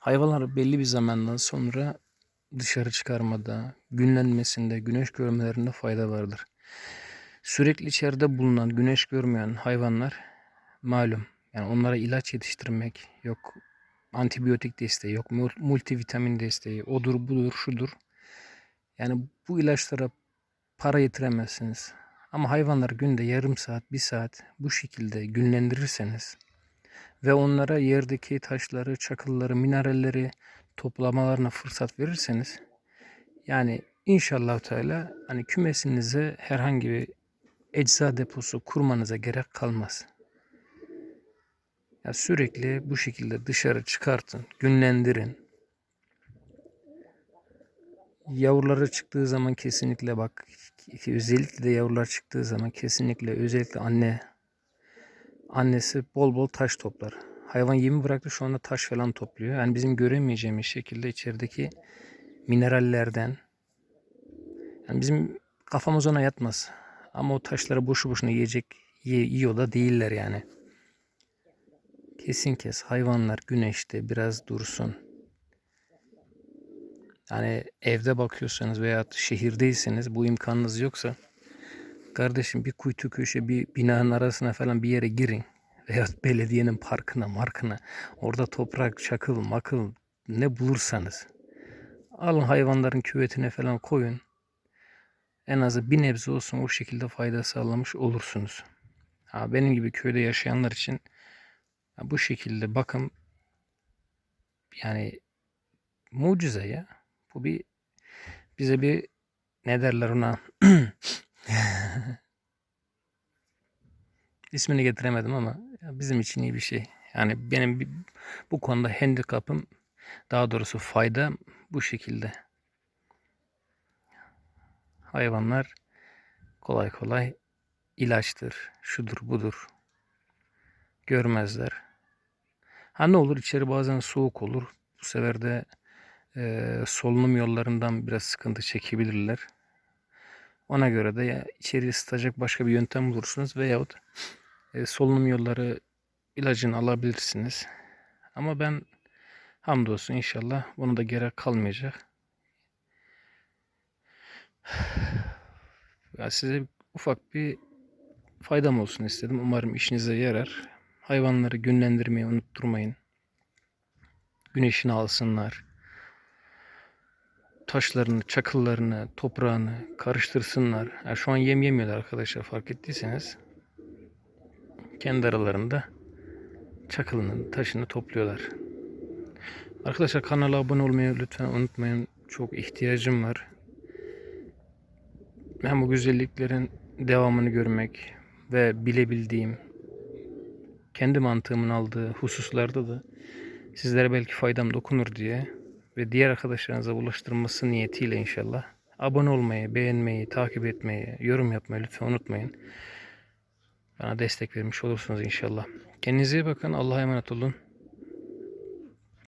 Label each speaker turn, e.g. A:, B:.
A: Hayvanları belli bir zamandan sonra dışarı çıkarmada, günlenmesinde, güneş görmelerinde fayda vardır. Sürekli içeride bulunan, güneş görmeyen hayvanlar malum. Yani onlara ilaç yetiştirmek, yok antibiyotik desteği, yok mul- multivitamin desteği, odur budur şudur. Yani bu ilaçlara para yetiremezsiniz. Ama hayvanları günde yarım saat, bir saat bu şekilde günlendirirseniz ve onlara yerdeki taşları, çakılları, mineralleri toplamalarına fırsat verirseniz yani inşallah Teala hani kümesinize herhangi bir ecza deposu kurmanıza gerek kalmaz. Ya sürekli bu şekilde dışarı çıkartın, günlendirin. Yavruları çıktığı zaman kesinlikle bak özellikle de yavrular çıktığı zaman kesinlikle özellikle anne annesi bol bol taş toplar. Hayvan yemi bıraktı şu anda taş falan topluyor. Yani bizim göremeyeceğimiz şekilde içerideki minerallerden yani bizim kafamız ona yatmaz. Ama o taşları boşu boşuna yiyecek ye- yiyor da değiller yani. Kesin kes hayvanlar güneşte biraz dursun. Yani evde bakıyorsanız veya şehirdeyseniz bu imkanınız yoksa kardeşim bir kuytu köşe bir binanın arasına falan bir yere girin. Veya belediyenin parkına markına orada toprak çakıl makıl ne bulursanız alın hayvanların küvetine falan koyun. En azı bir nebze olsun o şekilde fayda sağlamış olursunuz. Ha, benim gibi köyde yaşayanlar için bu şekilde bakım yani mucize ya. Bu bir bize bir ne derler ona ismini getiremedim ama bizim için iyi bir şey. Yani benim bir- bu konuda handikapım daha doğrusu fayda bu şekilde. Hayvanlar kolay kolay ilaçtır, şudur budur görmezler. Ha ne olur içeri bazen soğuk olur. Bu sefer de e, solunum yollarından biraz sıkıntı çekebilirler. Ona göre de ya içeri ısıtacak başka bir yöntem bulursunuz veyahut e, solunum yolları ilacını alabilirsiniz. Ama ben hamdolsun inşallah bunu da gerek kalmayacak. Ya size ufak bir faydam olsun istedim. Umarım işinize yarar. Hayvanları günlendirmeyi unutturmayın. Güneşini alsınlar. Taşlarını, çakıllarını, toprağını karıştırsınlar. Ya şu an yem yemiyorlar arkadaşlar fark ettiyseniz. Kendi aralarında çakılının taşını topluyorlar. Arkadaşlar kanala abone olmayı lütfen unutmayın. Çok ihtiyacım var. Hem bu güzelliklerin devamını görmek ve bilebildiğim kendi mantığımın aldığı hususlarda da sizlere belki faydam dokunur diye ve diğer arkadaşlarınıza ulaştırması niyetiyle inşallah abone olmayı, beğenmeyi, takip etmeyi, yorum yapmayı lütfen unutmayın. Bana destek vermiş olursunuz inşallah. Kendinize iyi bakın. Allah'a emanet olun.